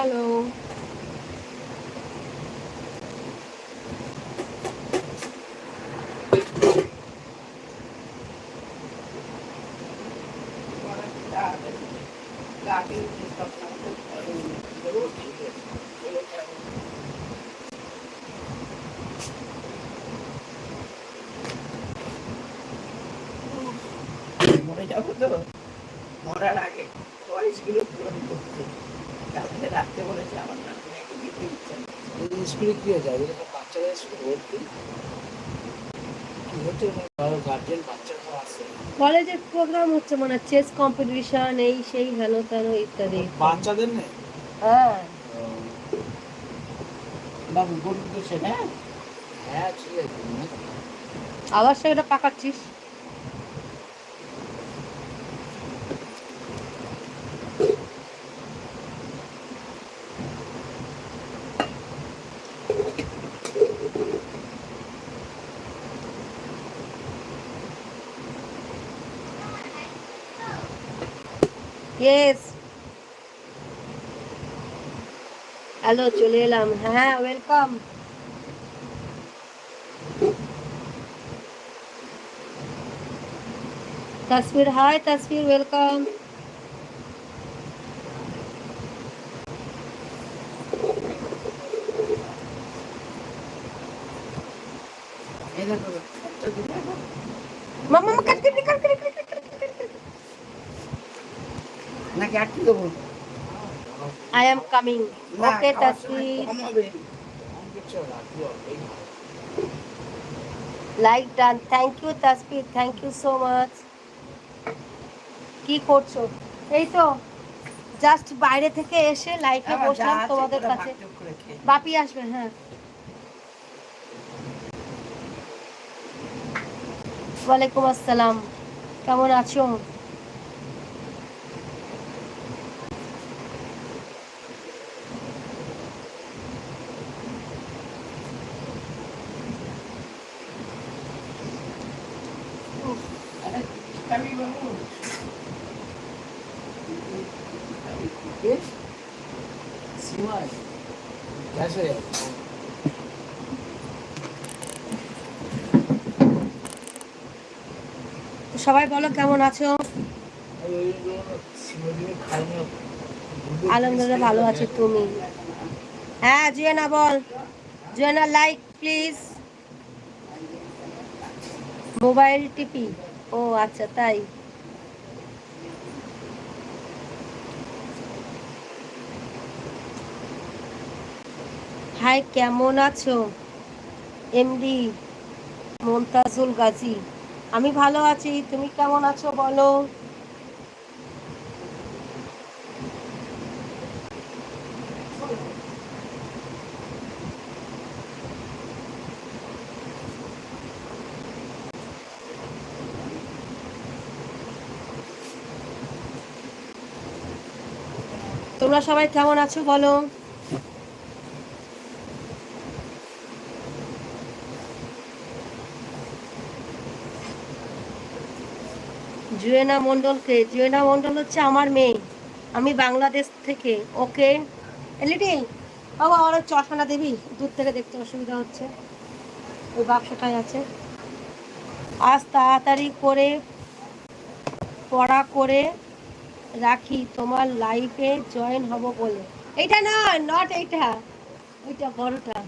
Hello দিয়ে যায়। এরকম বাচ্চাদের স্কুল ভর্তি। কলেজের প্রোগ্রাম হচ্ছে মানে চেস কম্পিটিশন মানে এই সেই তেন ইত্যাদি। হ্যাঁ। হ্যাঁ আবার সেটা পাকাচ্ছিস? হ্যালো চলে এলাম হ্যাঁ welcome Tasbir hi Tasbir welcome এই দেখো একটা দিলে মামা মামা cut cut cut cut cut cut cut I am coming okay like done thank you Taskir thank you so much কি করছ? এই তো জাস্ট বাইরে থেকে এসে লাইফে বসলাম তোমাদের কাছে। বাপি আসবে হ্যাঁ। ওয়ালাইকুম আসসালাম। কেমন আছো? সবাই বলো, কেমন আছো? আলহামদুলিল্লাহ, ভালো আছি তুমি। হ্যাঁ জুয়েনা বল। জুয়েনা লাইক প্লিজ মোবাইল টিপি। ও আচ্ছা তাই। হাই, কেমন আছো? এমডি মমতাজুল গাজী। আমি ভালো আছি তুমি কেমন আছো বলো? তোমরা সবাই কেমন আছো বলো? জুয়েনা মণ্ডলকে, জুয়েনা মণ্ডল হচ্ছে আমার মেয়ে। আমি বাংলাদেশ থেকে, ওকে? লিটিল, বাবা ওই চশমাটা দিবি? দূর থেকে দেখতে অসুবিধা হচ্ছে। ওই বাক্সটাই আছে। আজ তাড়াতাড়ি করে পড়া করে রাখি, তোমার লাইফে জয়েন হব বলে। এইটা না নট এইটা। ওইটা বড়টা।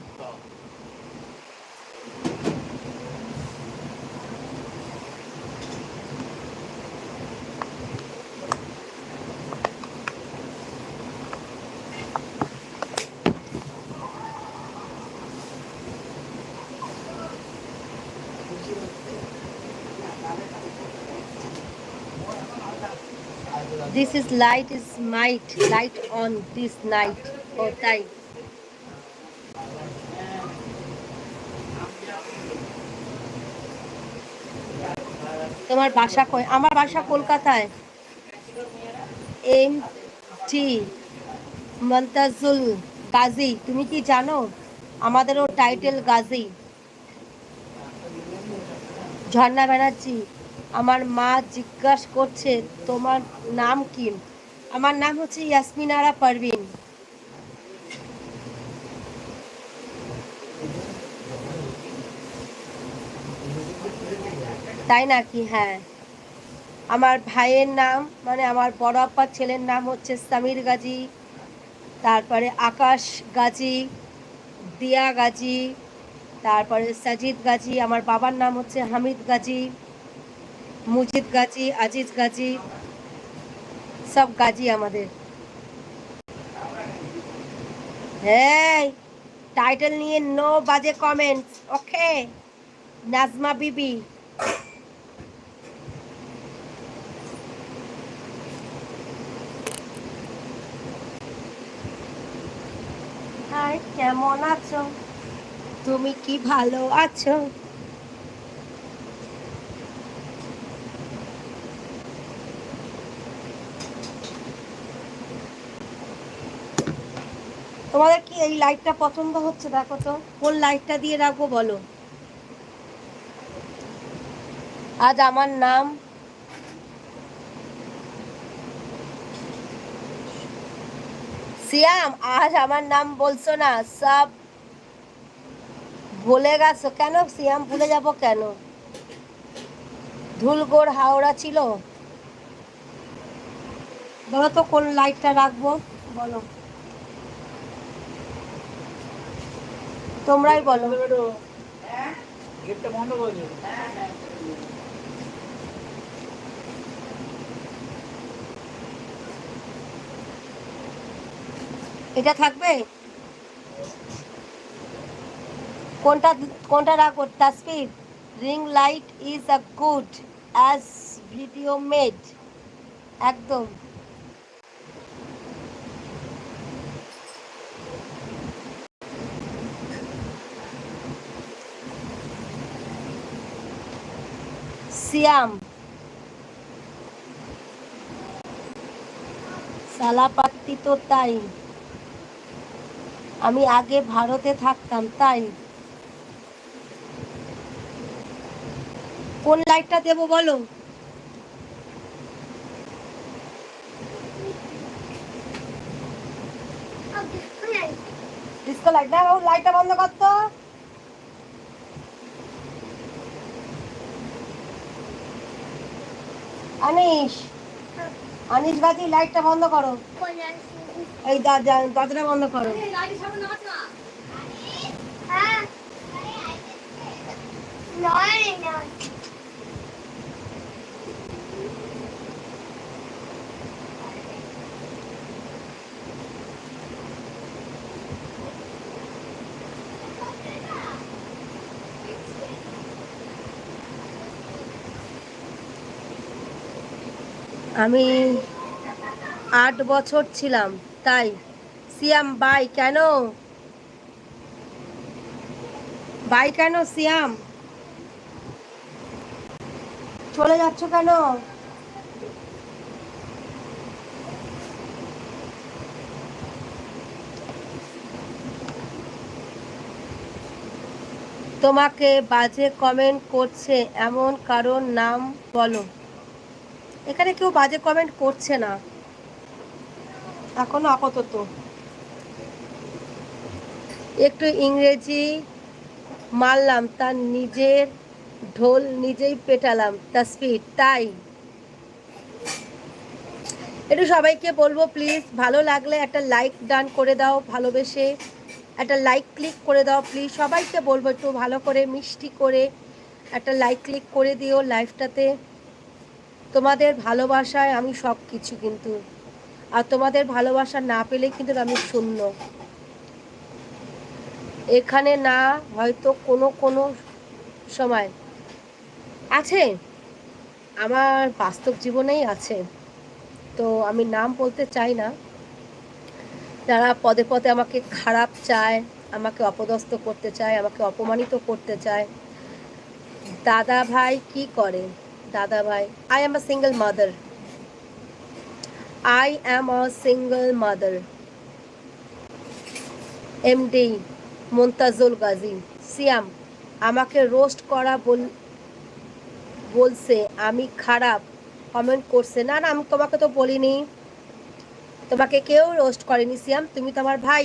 This is light is might, light on this night. Oh, তাই তোমার বাসা কই? আমার বাসা কলকাতায়। এম টি মন্তাজুল গাজী তুমি কি জানো? আমাদেরও টাইটেল গাজী ঝর্ণা ব্যানার্জি। আমার মা জিজ্ঞাসা করছে, তোমার নাম কি? আমার নাম হচ্ছে ইয়াসমিনারা পারভিন। তাই নাকি? হ্যাঁ। আমার ভাইয়ের নাম মানে আমার বড় আপ্পার ছেলের নাম হচ্ছে সামির গাজী, তারপরে আকাশ গাজী, দিয়া গাজী, তারপরে সাজিদ গাজী, আমার বাবার নাম হচ্ছে হামিদ গাজী। মুজিদ গাজী, আজিজ গাজী, সব গাজী আমাদের। হ্যাঁ টাইটেল নিয়ে নো বাজে কমেন্টস ওকে নাজমা বিবি। কেমন আছো? তুমি কি ভালো আছো? তোমাদের কি এই লাইটটা পছন্দ হচ্ছে? দেখো তো, কোন লাইটটা দিয়ে রাখব বলো? আজ আমার নাম সিয়াম, আজ আমার নাম বলছো না, সব ভুলে গেছো কেন? সিয়াম, ভুলে যাব কেন? ধুলগোড় হাওড়া ছিল। বলো তো কোন লাইটটা রাখব? বলো। তোমরাই বলো। এটা থাকবে? কোনটা কোনটা রাখব Tasfir ring light is a good as video made একদম। সিয়াম সালাপাত্তি তো তাই আমি আগে ভারতে থাকতাম তাই কোন লাইটটা দেবো বলো ডিস্কো লাইট না লাইটটা বন্ধ কর আনিস আনিস বাতি লাইটটা বন্ধ করো। এই দরজাটা বন্ধ করো। আমি আট বছর ছিলাম, তাই সিয়াম, বাই কেন? বাই কেন সিয়াম? চলে যাচ্ছ কেন? তোমাকে বাজে কমেন্ট করছে, এমন কারোর নাম বলো। এখানে কেউ বাজে কমেন্ট করছে না। এখনও আপাতত। একটু ইংরেজি মারলাম, তার নিজের ঢোল নিজেই পেটালাম তাসফির তাই। একটু সবাইকে বলব প্লিজ ভালো লাগলে একটা লাইক ডান করে দাও ভালোবেসে। একটা লাইক ক্লিক করে দাও প্লিজ সবাইকে বলব একটু ভালো করে, মিষ্টি করে একটা লাইক ক্লিক করে দিও লাইভটাতে তোমাদের ভালোবাসায় আমি সব কিছু কিন্তু। আর তোমাদের ভালোবাসা না পেলে কিন্তু আমি শূন্য। এখানে না, হয়তো কোনো কোনো সময়। আছে। আমার বাস্তব জীবনেই আছে। তো আমি নাম বলতে চাই না। যারা পদে পদে আমাকে খারাপ চায়, আমাকে অপদস্থ করতে চায়, আমাকে অপমানিত করতে চায়, দাদা ভাই কি করে? দাদা ভাই I am a single mother I am a single mother MD Mumtajul Gazi Siam আমাকে রোস্ট করা বল, বলছে, আমি খারাপ কমেন্ট করছে, না না, আমি তোমাকে তো বলিনি, তোমাকে কেউ রোস্ট করেনি সিয়াম তুমি তো আমার ভাই,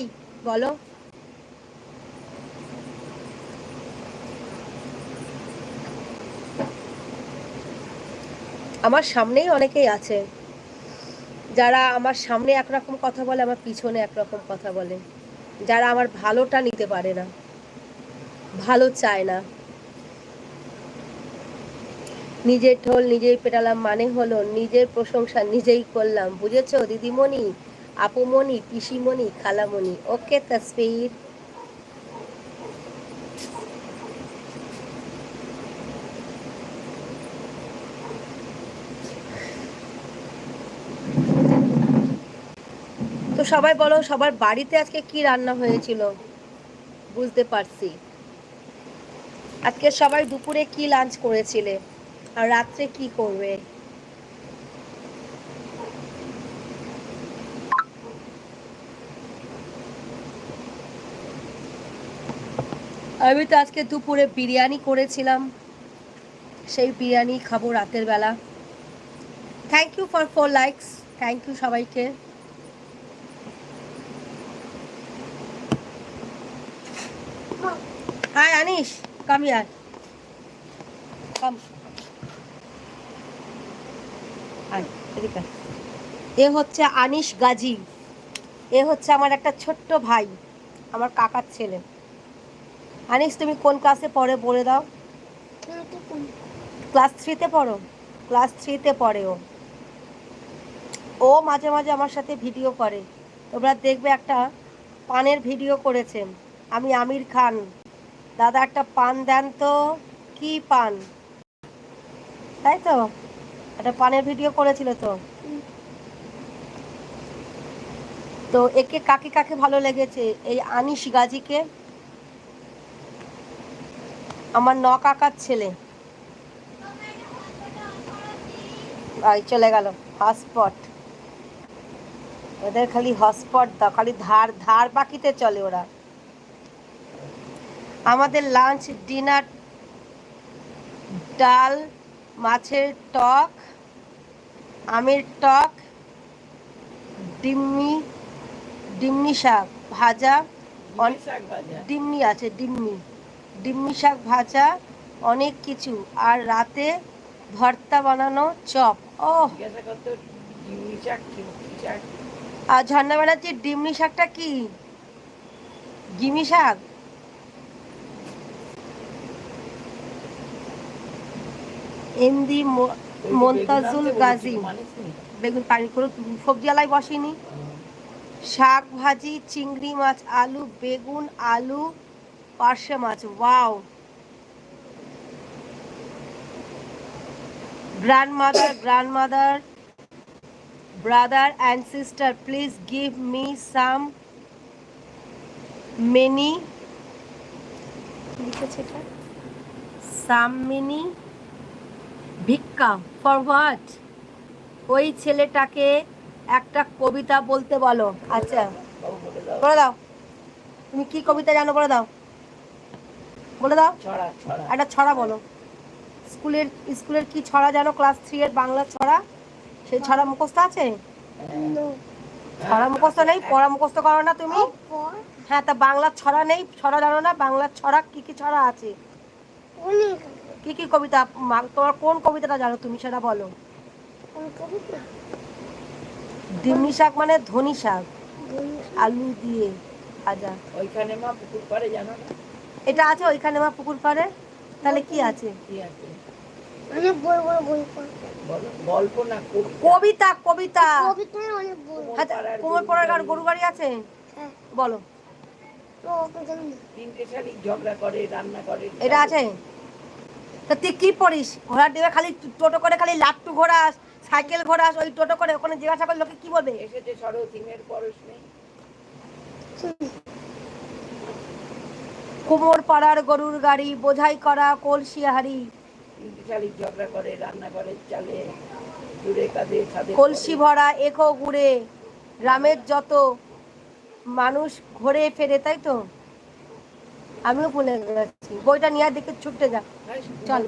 বলো। আমার সামনেই অনেকেই আছে যারা আমার সামনে একরকম কথা বলে, আমার পিছনে একরকম কথা বলে। যারা আমার ভালোটা নিতে পারে না, ভালো চায় না। নিজের ঢোল নিজেই পেটালাম মানে হলো নিজের প্রশংসা নিজেই করলাম। বুঝেছ? দিদিমণি আপুমণি পিসিমণি, খালামণি। ওকে তসবির সবাই বলো, সবার বাড়িতে আজকে কি রান্না হয়েছিল? বুঝতে পারছি। আজকে সবাই দুপুরে কি লাঞ্চ করেছিলে? আর রাত্রে কি করবে? আমি তো আজকে দুপুরে বিরিয়ানি করেছিলাম। সেই বিরিয়ানি খাব রাতের বেলা। Thank you for four likes thank you সবাইকে। Hi Anish come here come আয়, আয়। এ হচ্ছে আনিশ গাজী। এ হচ্ছে আমার একটা ছোট্ট ভাই আমার কাকার ছেলে। আনিস তুমি কোন ক্লাসে পড়ে বলে দাও? ক্লাস থ্রিতে পড়ো। ক্লাস থ্রিতে পড়ে ও। ও মাঝে মাঝে আমার সাথে ভিডিও করে। তোমরা দেখবে একটা পানের ভিডিও করেছে। আমি আমির খান। দাদা একটা পান দেন তো। কি পান? তাই তো? একটা পানের ভিডিও করেছিল তো। তো একে কাকে কাকে ভালো লেগেছে? এই আনিস গাজীকে, আমার ন কাকার ছেলে। এই চলে গেল। হটস্পট। ওদের খালি হটস্পট দাও, খালি ধার ধার বাকিতে চলে ওরা। আমাদের লাঞ্চ ডিনার ডাল মাছের টক আমের টক ডিম্মি ডিমনি শাক ভাজা ডিমনি আছে ডিমনি ডিমনি শাক ভাজা অনেক কিছু। আর রাতে ভর্তা বানানো চপ। ও আর ঝর্ণা ব্যানার্জির ডিমনি শাকটা কি? গিমি শাক? এমডি মো- কি মন্তাজুল গাজী। বেগুন পানি করে সবজি আলাই বসিনি। শাক ভাজি চিংড়ি মাছ আলু বেগুন আলু পার্শে মাছ wow. grandmother grandmother brother and sister please give me some many লিখেছে এটা? Some many. ভিক্ষা ফর হোয়াট ওই ছেলেটাকে একটা কবিতা বলতে বলো। আচ্ছা বলে দাও। তুমি কি কবিতা জানো বলে দাও। বলে দাও। একটা ছড়া বলো। স্কুলের স্কুলের কি ছড়া জানো? ক্লাস থ্রি এর বাংলা ছড়া? সেই ছড়া মুখস্থ আছে? ছড়া মুখস্থ নেই? পড়া মুখস্থ করো না তুমি? হ্যাঁ তা বাংলার ছড়া নেই? ছড়া জানো না? বাংলার ছড়া কি কি ছড়া আছে? কি কি কবিতা তোমার কোন কবিতাটা জানো তুমি সেটা বলো। ডিমনি শাক মানে ধনি শাক। আলু দিয়ে ভাজা। ওইখানে মা পুকুর পাড়ে জানো এটা আছে ওইখানে আমার পুকুর পাড়ে? তাহলে কি আছে? কি আছে? কবিতা। কবিতা। আচ্ছা কুমোর পড়ার গাড়ি। গরু গাড়ি আছে? হ্যাঁ। বলো। এটা আছে? তা তুই কি পড়িস? ঘোড়ার ডিবে খালি টোটো করে খালি লাট্টু ঘোড়াস সাইকেল ঘোড়াস ওই টোটো করে ওখানে জিজ্ঞাসা করলে লোকে কি বলবে? এসেছে সরো তিনের পরশ নেই। কুমোর পাড়ার গরুর গাড়ি বোঝাই করা কলসি হাড়ি ঝগড়া করে রান্না করে চালে দূরে কাঁধে ছাদে কলসি ভরা এখো ঘুরে গ্রামের যত মানুষ ঘুরে ফেরে তাই তো? আমিও ভুলে গেছি বইটা নিয়ে দেখে ছুটতে যা। চল।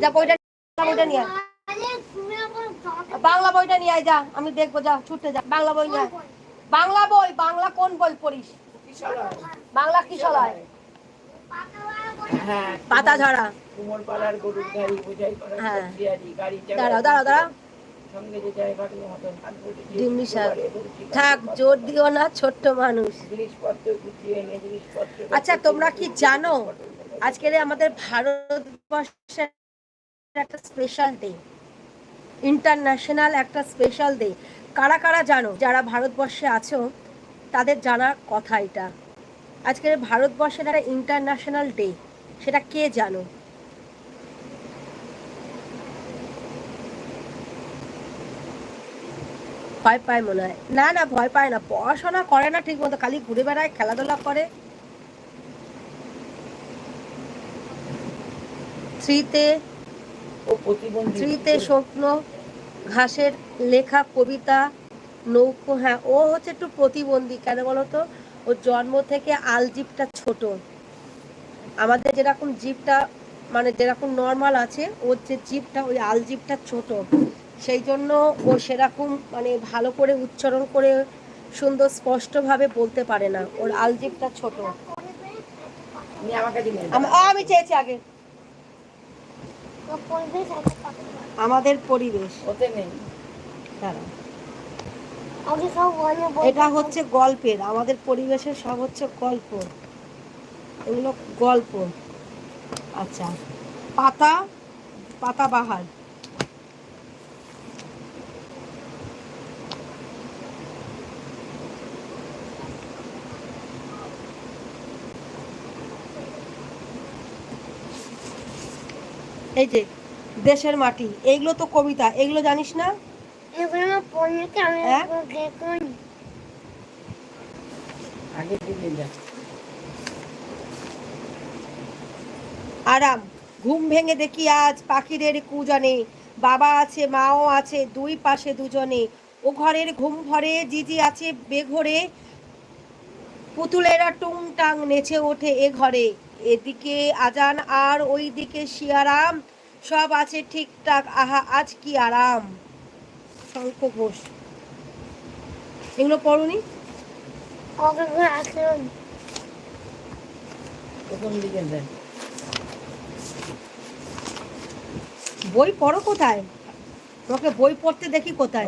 যা বইটা বইটা নিয়ে বাংলা বইটা নিয়ে আয় যা। আমি দেখব যা ছুটতে যা। বাংলা বই নিয়ে বাংলা বই বাংলা কোন বই পড়িস? বাংলা কি হ্যাঁ। পাতা ঝরা হ্যাঁ। চালায়। দাঁড়াও দাঁড়াও দাঁড়াও। শাক। থাক জোর দিও না ছোট্ট মানুষ। আচ্ছা তোমরা কি জানো আজকের আমাদের ভারতবর্ষের একটা স্পেশাল ডে ইন্টারন্যাশনাল একটা স্পেশাল ডে কারা কারা জানো যারা ভারতবর্ষে আছো তাদের জানার কথা এটা। আজকের ভারতবর্ষের একটা ইন্টারন্যাশনাল ডে সেটা কে জানো? ভয় পায় মনে হয়। না না ভয় পায় না। পড়াশোনা করে না ঠিক মতো খালি ঘুরে বেড়ায় খেলাধুলা করে। থ্রিতে থ্রিতে স্বপ্ন ঘাসের লেখা কবিতা নৌকো হ্যাঁ ও হচ্ছে একটু প্রতিবন্ধী কেন বলো তো ওর জন্ম থেকে আলজিপটা ছোট। আমাদের যেরকম জিপটা মানে যেরকম নর্মাল আছে ওর যে জিপটা ওই আলজিপটা ছোট। সেই জন্য ও সেরকম মানে ভালো করে উচ্চারণ করে সুন্দর স্পষ্টভাবে বলতে পারে না। ওর আলজিপটা ছোট। আমি চেয়েছি আগে। আমাদের পরিবেশ। ওতে নেই। এটা হচ্ছে গল্পের। আমাদের পরিবেশের সব হচ্ছে গল্প। এগুলো গল্প। আচ্ছা। পাতা পাতা বাহার। এই যে দেশের মাটি এইগুলো তো কবিতা এগুলো জানিস না? হ্যাঁ? আরাম ঘুম ভেঙে দেখি আজ পাখিদের কুজনে। বাবা আছে মাও আছে দুই পাশে দুজনে। ও ঘরের ঘুম ঘরে জিজি আছে বেঘরে। পুতুলেরা টুংটাং নেচে ওঠে এ ঘরে। এদিকে আজান আর ওই দিকে শিয়ারাম সব আছে ঠিকঠাক আহা আজ কি আরাম। শঙ্খ ঘোষ। এগুলো পড়ুনি? বই পড়ো কোথায়? তোমাকে বই পড়তে দেখি কোথায়।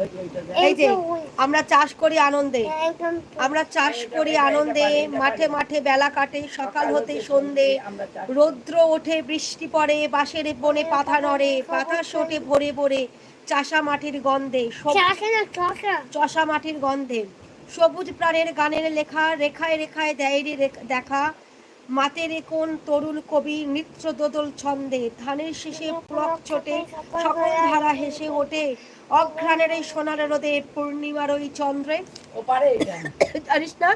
এই যে। আমরা চাষ করি আনন্দে। আমরা চাষ করি আনন্দে মাঠে মাঠে বেলা কাটে সকাল হতে সন্ধে রৌদ্র ওঠে বৃষ্টি পড়ে বাঁশের বনে পাতা নড়ে পাতা শোটে ভরে ভরে চাষা মাটির গন্ধে সব- চাষে মাটির গন্ধে সবুজ প্রাণের গানের লেখা রেখায় রেখায় দেয়রি রেখ- দেখা মাতের কোন তরুণ কবি নৃত্য দোদল ছন্দে ধানের শেষে পুলক ছোটে সকল ধারা হেসে ওঠে অঘ্রাণের এই সোনার রোদে পূর্ণিমার ওই চন্দ্রে? ও পারে জানিস না?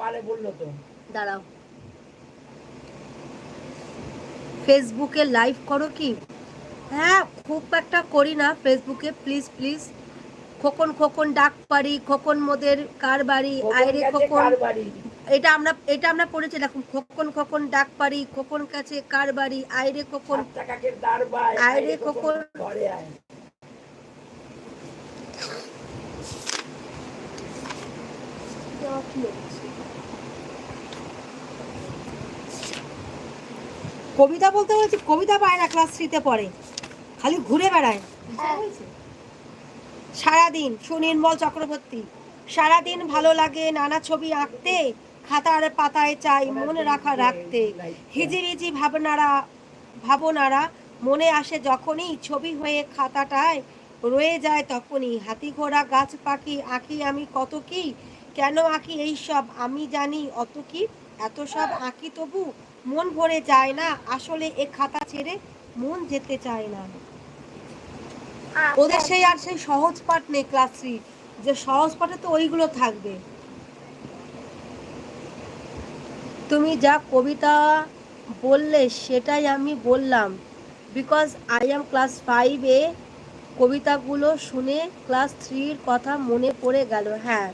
পারে, বলল তো। দাঁড়াও। ফেসবুকে লাইভ করো কি? হ্যাঁ খুব একটা করি না ফেসবুকে প্লিজ প্লিজ খোকন খোকন ডাক পারি খোকন মোদের কার বাড়ি? আইরে খোকন। এটা আমরা এটা আমরা পড়েছি দেখুন খোকন খোকন ডাক পারি খোকন কাছে কার বাড়ি আইরে খোকন। সাত টাকাকের দাঁড় বাই আয় রে খোকন। কবিতা বলতে বলছি কবিতা পায় না ক্লাস থ্রিতে পড়ে। খালি ঘুরে বেড়ায়। সারাদিন সুনির্মল চক্রবর্তী সারাদিন ভালো লাগে নানা ছবি আঁকতে খাতার পাতায় চাই মনে রাখা রাখতে। হিজিবিজি ভাবনারা ভাবনারা মনে আসে যখনই ছবি হয়ে খাতাটায় রয়ে যায় তখনই। হাতি ঘোড়া, গাছ পাখি আঁকি আমি কত কি? কেন আঁকি এই সব? আমি জানি অত কি? এত সব আঁকি তবু মন ভরে যায় না। আসলে এ খাতা ছেড়ে মন যেতে চায় না। ওদের সেই আর সেই সহজ পাঠ নেই ক্লাস থ্রি। যে সহজ পাঠে তো ওইগুলো থাকবে। তুমি যা কবিতা বললে সেটাই আমি বললাম। বিকজ আই এম ক্লাস ফাইভে কবিতাগুলো শুনে ক্লাস থ্রির কথা মনে পড়ে গেল হ্যাঁ।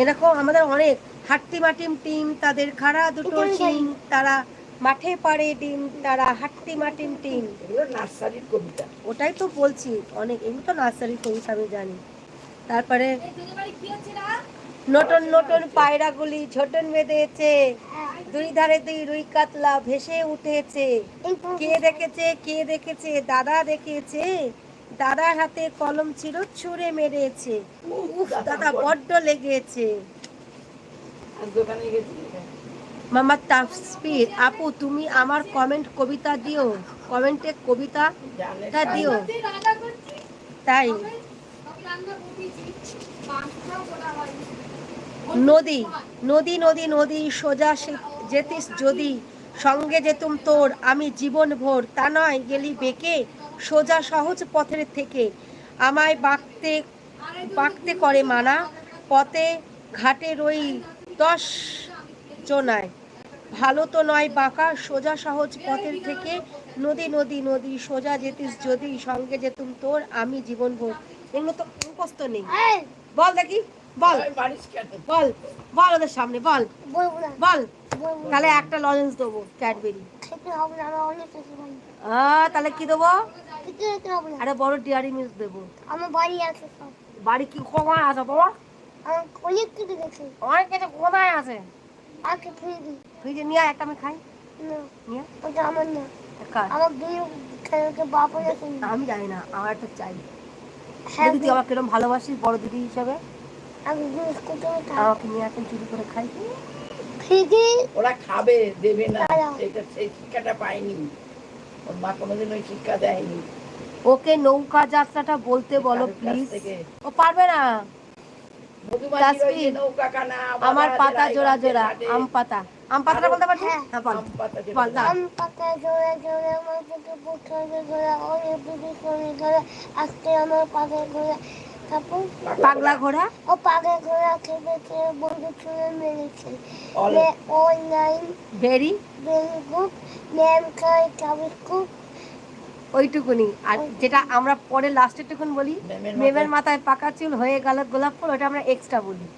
এরকম আমাদের অনেক হাট্টি মাটিম টিম তাদের খাড়া দুটো শিং তারা মাঠে পাড়ে ডিম তারা হাট্টি মাটিম টিম নার্সারির কবিতা। ওটাই তো বলছি অনেক এমনি তো নার্সারির কবিতা আমি জানি। তারপরে নতুন নতুন পায়রাগুলি ঝোটন বেঁধেছে। দুই ধারে দুই রুই কাতলা ভেসে উঠেছে। কে দেখেছে কে দেখেছে, দাদা দেখেছে? দাদার হাতে কলম ছিল ছুঁড়ে মেরেছে। উফ, দাদা বড্ড লেগেছে। মামা তাফসির, আপু, তুমি আমার কমেন্ট কবিতা দিও। কমেন্টে কবিতা জানে তা দিও। তাই। নদী নদী নদী নদী সোজা সে- যেতিস যদি সঙ্গে যেতুম তোর আমি জীবন ভোর তা নয় গেলি বেঁকে সোজা সহজ পথের থেকে। আমায় বাঁকতে বাঁকতে করে মানা পথে ঘাটে রই দশ জনায়। ভালো তো নয় বাঁকা সোজা সহজ পথের থেকে। নদী নদী নদী সোজা যেতিস যদি সঙ্গে যেতুম তোর আমি জীবন ভোর এগুলো তো মুখস্থ নেই। বল দেখি। বল। বল বল ওদের সামনে বল। বল। তাহলে একটা লজেন্স দেবো ক্যাডবেরি। আমার তাহলে কি দেবো? একটা বড় ডিয়ারি মিল্ক দেবো। আমার বাড়ি আছে বাড়ি কি কোথায় আছে বাবা? আমার অনেক কিছু গেছে। অনেক কিছু কোথায় আছে? আজকে ফ্রিজে নিয়ে আয়, একটা আমি খাই। না। নিয়ে ওটা আমার না। আমার বাপ আছে আমি জানি না আমার একটা চাই। হ্যাঁ তুই আমাকে কিরম ভালোবাসিস বড় দিদি হিসাবে? আমাকে নিয়ে এখন চুরি করে খাই। ওরা খাবে দেবে না। সেই শিক্ষাটা পায়নি। ওর মা কোনোদিন ওই শিক্ষা দেয়নি। ওকে নৌকা যাত্রাটা বলতে বলো প্লিজ ও পারবে না। আমার পাতা জোড়া জোড়া আম পাতা। আম পাতাটা বলতে পারছিস হ্যাঁ। হ্যাঁ বল। আম পাতা জোড়া। জোড়া। দাঁড়া। পাতা জোরে জোরে আমার পুত্রে করে আজকে আমার ঘোরা তারপর পাগলা ঘোড়া? ও পাগে ঘোরা খেতে খেয়ে বন্ধু ছুঁড়ে মেরেছে। All- online very? Very good ma'am খাই কাবিজ কুক। ওইটুকুনি। আর যেটা আমরা পরে লাস্টের টুকুন বলি মেমের মাথায়- পাকা চুল হয়ে গেল গোলাপ ফুল ওটা আমরা এক্সট্রা বলি।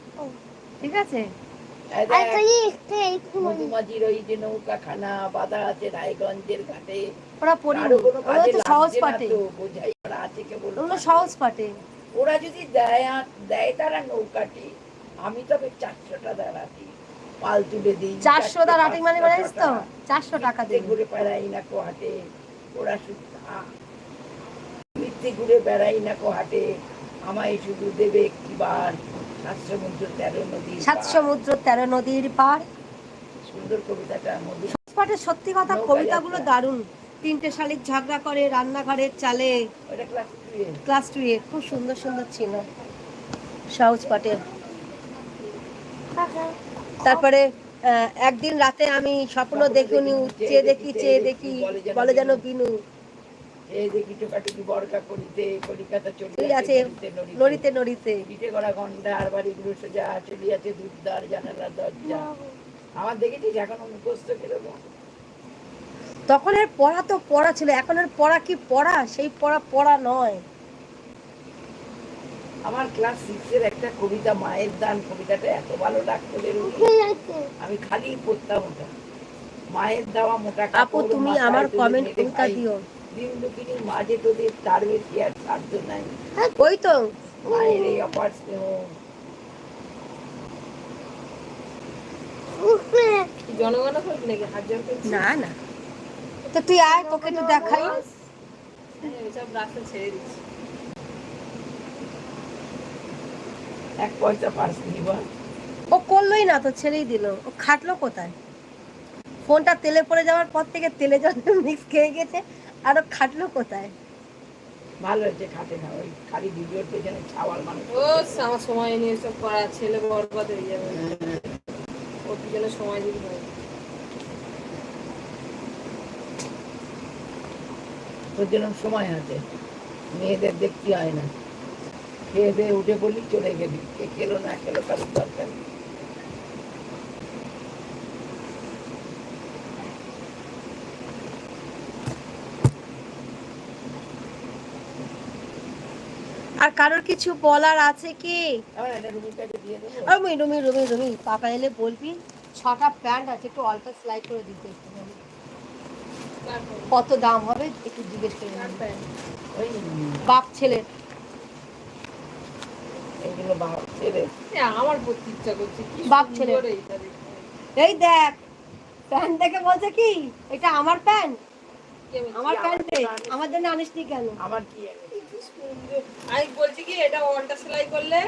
ঠিক আছে? ওই যে নৌকা খানা আছে রায়গঞ্জের ঘাটে। ওরা পড়ি ওগুলো সহজ পাটে। ওগুলো সহজ পাটে। ওরা যদি দেয় দেয় তারা নৌকাটি আমি তবে চারশোটা দাঁড়াতি পাল তুলে দিই। চারশো দা রাটিং মানে জানিস তো। চারশো টাকা দেবে। ঘুরে বেড়াই না কো হাটে ওরা শুধু মিথ্যে ঘুরে বেড়াই না কো হাটে আমায় শুধু দেবে একটিবার সাত সমুদ্র তেরো নদী সাত সমুদ্র তেরো নদীর পার সুন্দর কবিতাটা মধু পাটের সত্যি কথা কবিতাগুলো। দারুণ। তিনটে শালিক ঝগড়া করে রান্নাঘরের চালে ক্লাস টু এ। খুব সুন্দর সুন্দর ছিল। সহজ পাটের তারপরে একদিন রাতে আমি স্বপ্ন দেখিনি চেয়ে দেখি চেয়ে দেখি বলে যেন বিনু। এই দেখি টোকাটুকি বর্গা করিতে কলিকাতা আছে নড়িতে নড়িতে। বাড়িগুলো সোজা চলিয়াছে দুধদার জানালার দরজা। আমার দেখেছিস এখনও মুখস্থ কীরকম? তখন এর পড়া তো পড়া ছিল এখন এর পড়া কি পড়া? সেই পড়া পড়া নয়। আমার ক্লাস সিক্সের একটা কবিতা মায়ের দান কবিতাটা এত ভালো লাগতো আমি খালি পড়তাম ওটা। মায়ের দেওয়া মোটা আপু তুমি আমার কমেন্ট কবিতা দিও? মাঝে তোদের তার বেশি আর সাধ্য নাই। ওই তো। মায়ের এই অপার স্নেহ। জনগণ নাকি? না না। তো তুই আয় তোকে একটু দেখাই। এক পয়সা পাস ও করলোই না তো ছেড়েই দিল। ও খাটলো কোথায়? ফোনটা তেলে পড়ে যাওয়ার পর থেকে তেলে জল মিক্স খেয়ে গেছে আর ও খাটলো কোথায়? ভালো হয়েছে খাটে না ওই খালি ভিডিওর পেছনে ছাওয়াল মানুষ। ও আমার সময় নিয়ে সব করা ছেলে বরবাদ হয়ে যাবে। ওর পিছনে সময় দিতে হবে। তোর জন্য সময় আছে। মেয়েদের দেখতে হয় না। খেয়ে দিয়ে উঠে বলি চলে গেলি। কে খেলো না খেলো কারোর দরকার নেই। আর কারোর কিছু বলার আছে কি? রুমি রুমি রুমি রুমি পাপা এলে বলবি ছটা প্যান্ট আছে একটু অল্প সেলাই করে দিতে। কত দাম হবে? একটু জিজ্ঞেস করে ওই বাপ ছেলে। আমার পড়তে ইচ্ছা করছে বাপ ছেলে। সুন্দর এইটা দেখতে। এই দেখ প্যান্ট দেখে বলছে কি? এটা আমার প্যান্ট। আমার আমার প্যান্ট। প্যান্ট। আমার জন্য আনিসনি কেন? আমার কি। আমি বলছি কি এটা ওয়ানটা সেলাই করলে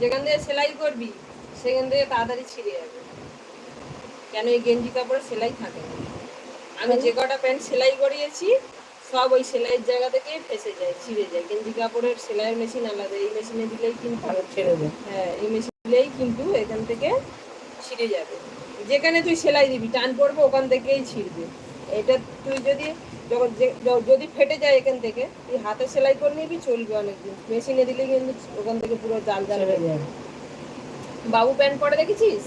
যেখান থেকে সেলাই করবি সেখান থেকে তাড়াতাড়ি ছিঁড়ে যাবে। কেন এই গেঞ্জি কাপড়ে সেলাই থাকে না? আমি যে কটা প্যান্ট সেলাই করিয়েছি সব ওই সেলাইয়ের জায়গা থেকে ফেসে যায় ছিঁড়ে যায়। গেঞ্জি কাপড়ের সেলাইয়ের মেশিন আলাদা এই মেশিনে দিলেই কিন্তু ছেড়ে দে হ্যাঁ এই মেশিন দিলেই কিন্তু এখান থেকে ছিঁড়ে যাবে। যেখানে তুই সেলাই দিবি টান পড়বে ওখান থেকেই ছিঁড়বে। এটা তুই যদি যখন যদি ফেটে যায় এখান থেকে তুই হাতে সেলাই করে নিবি চলবে অনেকদিন। মেশিনে দিলে কিন্তু ওখান থেকে পুরো জাল জাল হয়ে যাবে। বাবু প্যান্ট পরে দেখেছিস?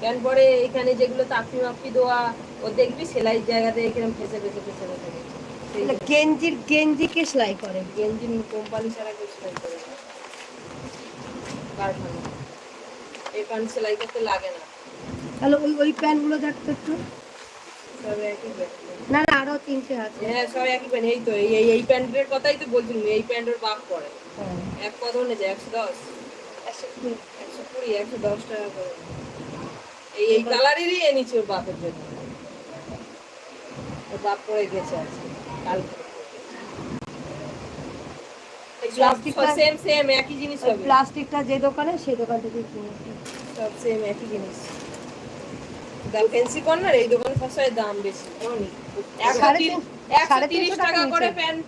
প্যান্ট পরে এখানে যেগুলো তাপি মাপি দেওয়া ও দেখবি সেলাইয়ের জায়গাতে এখানে ফেসে ফেসে ফেসে ফেসে গেছে। গেঞ্জির গেঞ্জিকে সেলাই করে? গেঞ্জি কোম্পানি ছাড়া কেউ সেলাই করে না। কারখানা। এই প্যান্ট সেলাই করতে লাগে না। তাহলে ওই ওই প্যান্টগুলো দেখতো একটু। না না আরও তিনটে আছে। হ্যাঁ সব একই প্যান্ট এই তো এই এই- প্যান্টের কথাই তো বলছিলাম এই প্যান্টের বাপ পরে। এক কত নিয়েছে একশো দশ? একশো কুড়ি। একশো কুড়ি একশো দশ টাকা করে। এই এই কালারেরই এনেছি ওর বাপের জন্য। পরে গেছে আজকে কালকে। প্লাস্টিকটা- সেম সেম একই জিনিস হবে। প্লাস্টিকটা যে দোকানে সেই দোকান থেকে কিনেছি সব সেম একই জিনিস। দাম ফেন্সি কর্নার এই দোকান সবসময় দাম বেশি অনেক একশো তিরিশ- তিন- একশো সাড়ে তিরিশ তিনশো টাকা টাকা করে প্যান্ট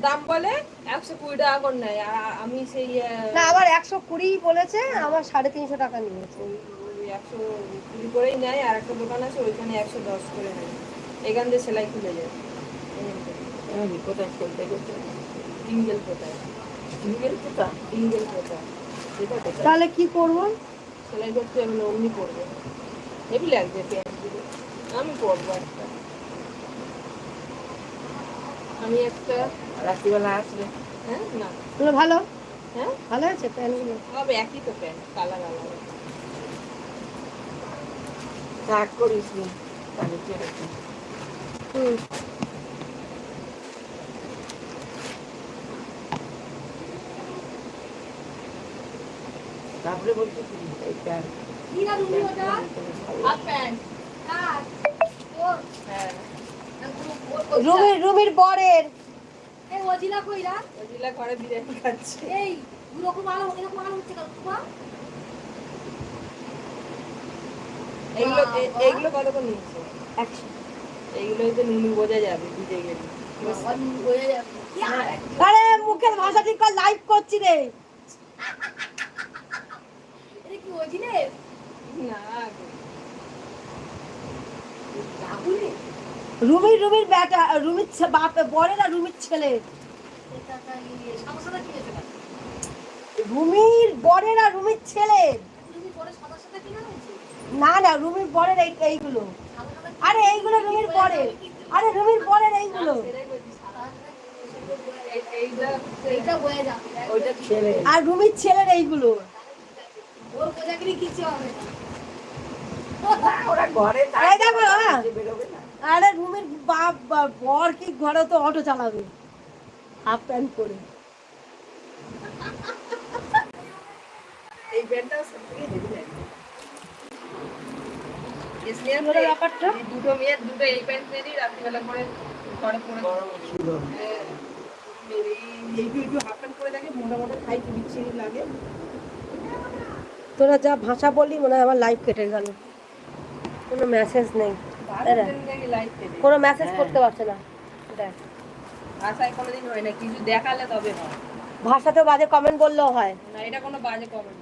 দাম বলে একশো কুড়ি টাকা করে নেয় আমি সেই না আবার একশো কুড়ি বলেছে আমার সাড়ে তিনশো টাকা নিয়েছে। একশো কুড়ি করেই নেয় আর একটা দোকান আছে ওইখানে একশো দশ করে নেয়। এখান দিয়ে সেলাই খুলে যায়। কোথায় খেলতে গেছে ডিঙ্গেল কোথায় সিঙ্গেল কোথা সেটা কোথায়? তাহলে কি করব? সেলাই করতে হবে অমনি হেভি প্যান্টগুলো আমি পরবো একটা। আমি একটা রাত্রিবেলা আসলে। হ্যাঁ না। ভালো। হ্যাঁ? ভালো আছে প্যান্টগুলো সব একই তো প্যান্ট কালার আলাদা। করিস নি। তাহলে তারপরে বলছি কি? এই হাফ প্যান্ট। হ্যাঁ। রুমির রুমির বরের। ওজিলা ঘরে বিরিয়ানি খাচ্ছে। এইগুলো এ- এইগুলো কত করে নিয়েছে? একশো। এইগুলোই তো নুনু বোঝা যাবে ভিজে গেলে। আরে মুখের ভাষা ঠিক কর লাইভ করছি রে। না রুমির রুমির বেটা রুমির বাপ বরের আর রুমির ছেলে। রুমির বরের আর রুমির ছেলে না না রুমির বরের এই এইগুলো। আরে এইগুলো আরে রুমির আর রুমির হ্যাঁ। আরে রুমির বাপ বর কি ঘরে তো অটো চালাবে। হাফ প্যান্ট পরে। এই সব থেকে হেভি লাগে এসনিয়ার কি হলো ব্যাপারটা? দুটো মেয়ের দুটো এই প্যান্ট পেরি রাত্রিবেলা করে ঘরে পরে গরম ছিল হ্যাঁ, এই একটু হাফ প্যান্ট করে দেখে মোটা মোটা খাই বিচ্ছিরি লাগে। তোরা যা ভাষা বললি মনে হয় আমার লাইফ কেটে গেল। কোনো মেসেজ নেই। কোনো মেসেজ করতে পারছে না। দেখ। আশায় কোনোদিন হয় না কিছু দেখালে তবে হয়। ভাষাতে বাজে কমেন্ট বললেও হয়। না এটা কোনো বাজে কমেন্ট